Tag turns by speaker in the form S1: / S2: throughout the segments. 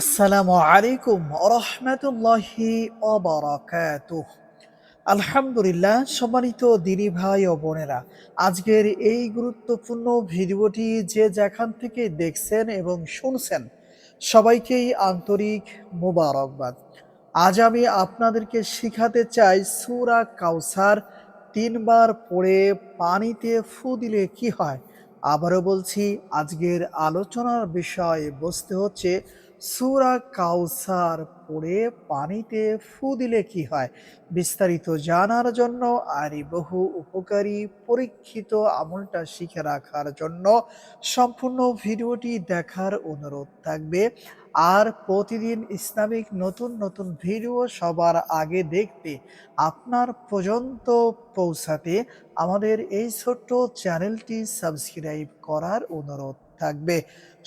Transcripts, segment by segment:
S1: আসসালামু আলাইকুম রহমতুল্লাহি অবরাকাতুহ আলহামদুলিল্লাহ, সম্মানিত দিনী ভাই ও বোনেরা, আজকের এই গুরুত্বপূর্ণ ভিডিওটি যে যেখান থেকে দেখছেন এবং শুনছেন, সবাইকেই আন্তরিক মোবারকবাদ। আজ আমি আপনাদেরকে শিখাতে চাই সুরা কাউসার তিনবার পড়ে পানিতে ফু দিলে কি হয়? আবারও বলছি, আজকের আলোচনার বিষয় বসতে হচ্ছে সুরা কাউসার পড়ে পানিতে ফু দিলে কি হয়? বিস্তারিত জানার জন্য আর বহু উপকারী পরীক্ষিত আমলটা শিখে রাখার জন্য সম্পূর্ণ ভিডিওটি দেখার অনুরোধ থাকবে। আর প্রতিদিন ইসলামিক নতুন নতুন ভিডিও সবার আগে দেখতে আপনার পর্যন্ত পৌঁছাতে আমাদের এই ছোট্ট চ্যানেলটি সাবস্ক্রাইব করার অনুরোধ থাকবে।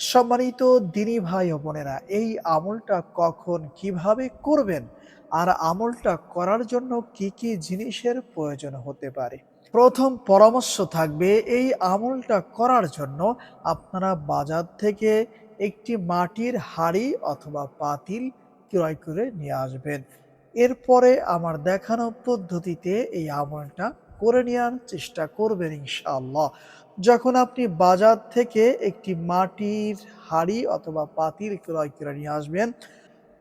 S1: সম্মানিত দিনী ভাই ও বোনেরা, এই আমলটা কখন কীভাবে করবেন? আর আমলটা করার জন্য কি কি জিনিসের প্রয়োজন হতে পারে? প্রথম পরামর্শ থাকবে, এই আমলটা করার জন্য আপনারা বাজার থেকে একটি মাটির হাড়ি অথবা পাতিল ক্রয় করে নিয়ে আসবেন। এরপরে আমার দেখানো পদ্ধতিতে এই আমলটা করে নেওয়ার চেষ্টা করবেন ইনশাআল্লাহ। যখন আপনি বাজার থেকে একটি মাটির হাঁড়ি অথবা পাতিল ক্রয় করে নিয়ে আসবেন,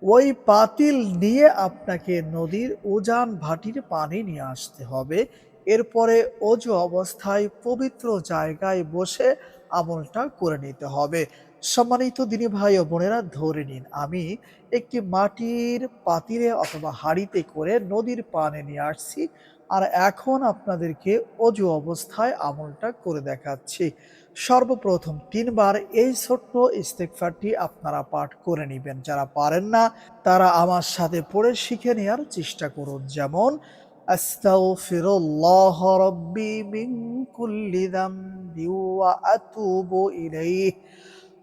S1: ওই পাতিল নিয়ে আপনাকে নদীর উজান ভাটির পানি নিয়ে আসতে হবে। এরপরে অজু অবস্থায় পবিত্র জায়গায় বসে আমলটা করে নিতে হবে। সম্মানিত দিনী ভাই ও বোনেরা, ধরে নিন, আমি একটি মাটির পাতিলে অথবা হাঁড়িতে করে নদীর পানে নিয়ে আসছি। আর এখন আপনাদেরকে অজু অবস্থায় আমলটা করে দেখাচ্ছি। সর্বপ্রথম তিনবার এই ছোট্ট ইস্তেকফারটি আপনারা পাঠ করে নেবেন। যারা পারেন না, তারা আমার সাথে পড়ে শিখে নেওয়ার চেষ্টা করুন। যেমন, আস্তাগফিরুল্লাহ রাব্বি মিন কুল্লি যামবি ওয়া আতুবু ইলাইহি।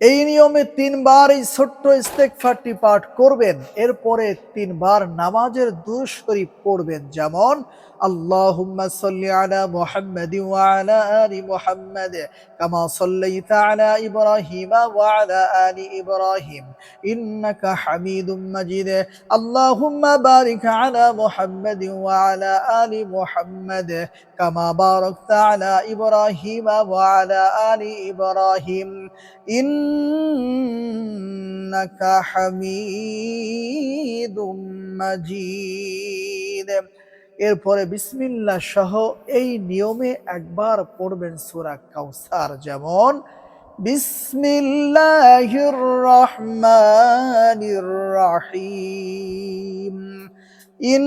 S1: এই নিয়মে তিনবার এই ছোট্ট ইস্তেকফারটি পাঠ করবেন, এরপরে তিনবার নামাজের দূর শরীফ পড়বেন। যেমন ইব্রাহিম ইব্রাহিম। ইন্নাকা হামিদুম মাজিদ এরপরে বিসমিল্লা সহ এই নিয়মে একবার পড়বেন সুরা কাউসার যেমন, বিসমিল্লাহির রহমানির রহিম। ইন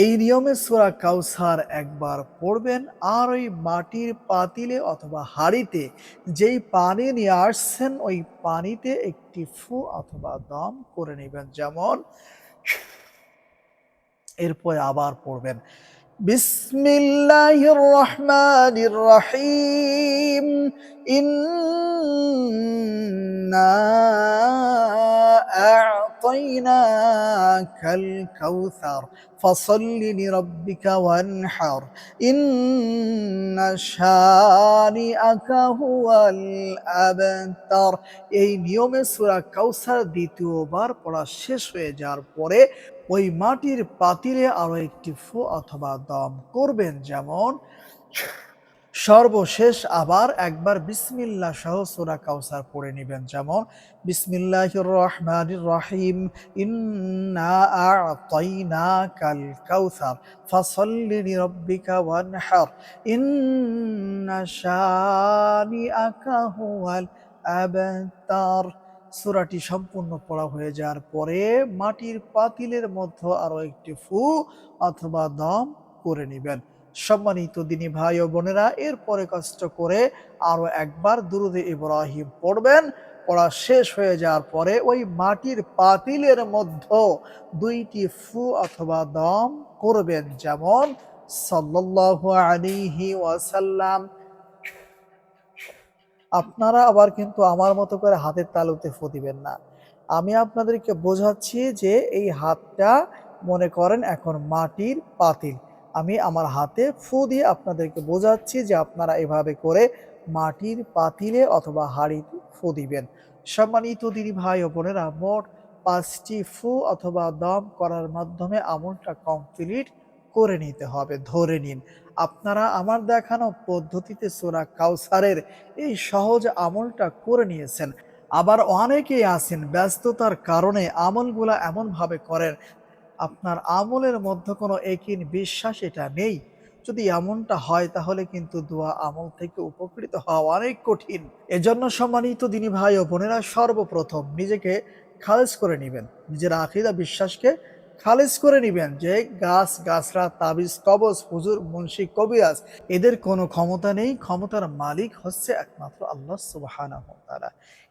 S1: এই নিয়মে সোরা কাউসার একবার পড়বেন, আর ওই মাটির পাতিলে অথবা হাড়িতে যেই পানি নিয়ে আসছেন, ওই পানিতে একটি ফু অথবা দম করে নেবেন। যেমন, এরপরে আবার পড়বেন। বিসমিল্লাহির রহমানির রহিম ইন্না আ'তাইনাকাল কাউসার, ফসল্লি লিরাব্বিকা ওয়ানহার। ইন্না শানিআকা হুয়াল আবতার। এই নিয়মে সূরা কাউসার দ্বিতীয়বার পড়া শেষ হয়ে যাওয়ার পরে ওই মাটির পাতিলে আরও একটি ফু অথবা দম করবেন। যেমন, সর্বশেষ আবার একবার বিসমিল্লাহ সহ সূরা কাউসার পড়ে নেবেন। যেমন বিসমিল্লাহির রহমানির রহিম ইন্না আ'তাইনাকাল কাউসার ফাসাল্লি লিরাব্বিকা ওয়ানহার, ইন্না শানিআকা হুয়াল আবতার। সূরাটি সম্পূর্ণ পড়া হয়ে যাওয়ার পরে মাটির পাতিলের মধ্যে আরও একটি ফু অথবা দম করে নেবেন। সম্মানিত দিনী ভাই ও বোনেরা, এরপরে কষ্ট করে আরও একবার দুরুদে ইব্রাহিম পড়বেন। পড়া শেষ হয়ে যাওয়ার পরে ওই মাটির পাতিলের মধ্যে দুইটি ফু অথবা দম করবেন। যেমন সাল্লাল্লাহু আলাইহি ওয়াসাল্লাম আপনারা আবার কিন্তু আমার মতো করে হাতের তালুতে ফু দিবেন না। আমি আপনাদেরকে বোঝাচ্ছি যে এই হাতটা মনে করেন এখন মাটির পাতিল। আমি আমার হাতে ফু দিয়ে আপনাদেরকে বোঝাচ্ছি যে আপনারা এভাবে করে মাটির পাতিলে অথবা হাড়িতে ফু দিবেন। সম্মানিত দিদি ভাই ও বোনেরা, মোট পাঁচটি ফু অথবা দম করার মাধ্যমে আমলটা কমপ্লিট করে নিতে হবে, ধরে নিন। আপনারা আমার দেখানো পদ্ধতিতে সোরা কাউসারের এই সহজ আমলটা করে নিয়েছেন। আবার অনেকেই আছেন ব্যস্ততার কারণে আমলগুলা এমনভাবে করেন, আপনার আমলের মধ্যে কোনো একিন বিশ্বাস এটা নেই। যদি এমনটা হয় তাহলে কিন্তু দোয়া আমল থেকে উপকৃত হওয়া অনেক কঠিন। এজন্য সম্মানিত দিনী ভাই ও বোনেরা সর্বপ্রথম নিজেকে খালেজ করে নেবেন। নিজের আখিদা বিশ্বাসকে খালেজ করে নিবেন যে গাছ, গাছরা, তাবিজ, কবজ, হুজুর, মুন্সি, কবিরাজ, এদের কোনো ক্ষমতা নেই। ক্ষমতার মালিক হচ্ছে একমাত্র আল্লাহ সুবাহ তারা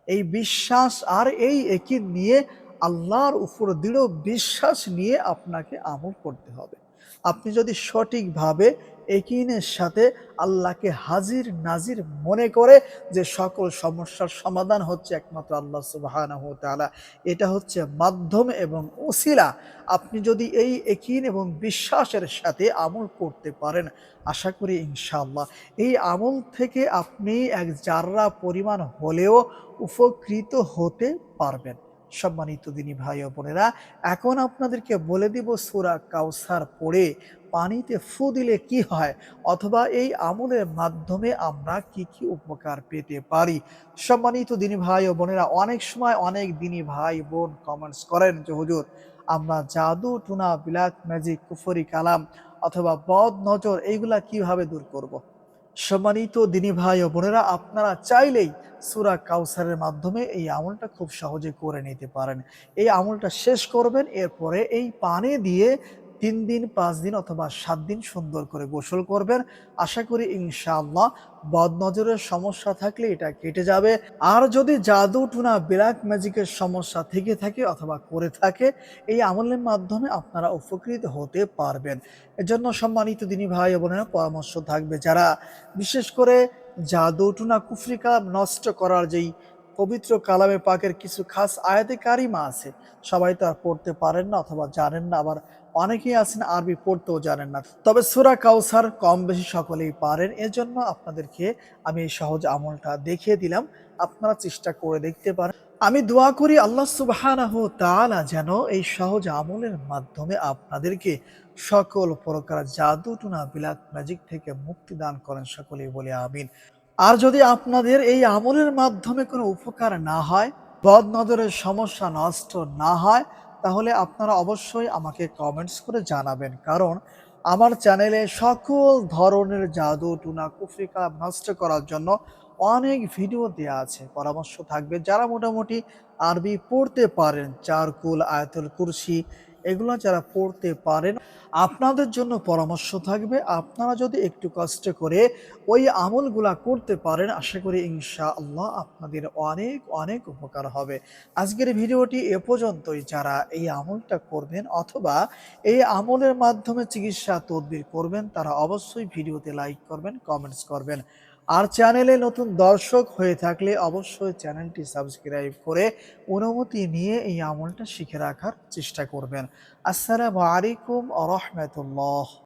S1: এই বিশ্বাস আর এই একই নিয়ে আল্লাহর উপর দৃঢ় বিশ্বাস নিয়ে আপনাকে আমল করতে হবে। আপনি যদি সঠিকভাবে একিনের সাথে আল্লাহকে হাজির, নাজির মনে করে যে সকল সমস্যার সমাধান হচ্ছে একমাত্র আল্লাহ সুবাহানাহু তাআলা। এটা হচ্ছে মাধ্যম এবং ওসিলা। আপনি যদি এই একিন এবং বিশ্বাসের সাথে আমল করতে পারেন, আশা করি ইনশাল্লাহ এই আমল থেকে আপনি এক জাররা পরিমাণ হলেও উপকৃত হতে পারবেন। সম্মানিত দিনী ভাই ও বোনেরা, এখন আপনাদেরকে বলে দিব সুরা কাউসার পড়ে পানিতে ফু দিলে কি হয় অথবা এই আমলের মাধ্যমে আমরা কি কি উপকার পেতে পারি সম্মানিত দিনী ভাই ও বোনেরা, অনেক সময় অনেক দিনী ভাই বোন কমেন্টস করেন যে, হুজুর, আমরা জাদু, টুনা বিলাক ম্যাজিক কুফরি, কালাম অথবা বদ নজর এইগুলা কীভাবে দূর করব। সম্মানিত দিনী ভাই ও বোনেরা, আপনারা চাইলেই সুরা কাউসারের মাধ্যমে এই আমলটা খুব সহজে করে নিতে পারেন। এই আমলটা শেষ করবেন, এরপরে এই পানে দিয়ে তিন দিন, পাঁচ দিন অথবা সাত দিন সুন্দর করে গোসল করবেন। আশা করি ইনশাআল্লাহ বদনজরের সমস্যা থাকলে এটা কেটে যাবে। আর যদি জাদু টুনা ব্ল্যাক ম্যাজিকের সমস্যা থেকে থাকে অথবা করে থাকে, এই আমলের মাধ্যমে আপনারা উপকৃত হতে পারবেন। এজন্য সম্মানিত দিনী ভাই বোনেরা, পরামর্শ থাকবে যারা, বিশেষ করে জাদু টুনা কুফরি কালাম নষ্ট করার যেই পবিত্র কালামে পাকের কিছু খাস আয়াতে কারিমা আছে, সবাই তো আর পড়তে পারেন না অথবা জানেন না, আবার অনেকেই আছেন আরবি পড়তেও জানেন না। তবে সুরা কাউসার কম বেশি সকলেই পারেন। এজন্য আপনাদেরকে আমি এই সহজ আমলটা দেখিয়ে দিলাম। আপনারা চেষ্টা করে দেখতে পারেন। আমি দোয়া করি আল্লাহ সুবহানাহু তাআলা যেন এই সহজ আমলের মাধ্যমে আপনাদেরকে সকল প্রকার জাদু টুনা বিলাত ম্যাজিক থেকে মুক্তি দান করেন সকলেই বলে আমিন। আর যদি আপনাদের এই আমলের মাধ্যমে কোনো উপকার না হয় বদ নজরের সমস্যা নষ্ট না হয় তাহলে আপনারা অবশ্যই আমাকে কমেন্টস করে জানাবেন। কারণ আমার চ্যানেলে সকল ধরনের জাদু, টুনা কুফরিকা নষ্ট করার জন্য অনেক ভিডিও দেওয়া আছে। পরামর্শ থাকবে। যারা মোটামুটি আরবি পড়তে পারেন, চারকুল, আয়াতুল কুরসি এগুলো যারা পড়তে পারেন, আপনাদের জন্য পরামর্শ থাকবে। আপনারা যদি একটু কষ্ট করে ওই আমলগুলা করতে পারেন, আশা করি ইনশা আল্লাহ আপনাদের অনেক অনেক উপকার হবে। আজকের ভিডিওটি এ পর্যন্তই। যারা এই আমলটা করবেন অথবা এই আমলের মাধ্যমে চিকিৎসা তদবির করবেন, তারা অবশ্যই ভিডিওতে লাইক করবেন, কমেন্টস করবেন। আর চ্যানেলে নতুন দর্শক হয়ে থাকলে অবশ্যই চ্যানেলটি সাবস্ক্রাইব করে অনুমতি নিয়ে এই আমলটা শিখে রাখার চেষ্টা করবেন। আসসালামু আলাইকুম রহমতুল্লাহ।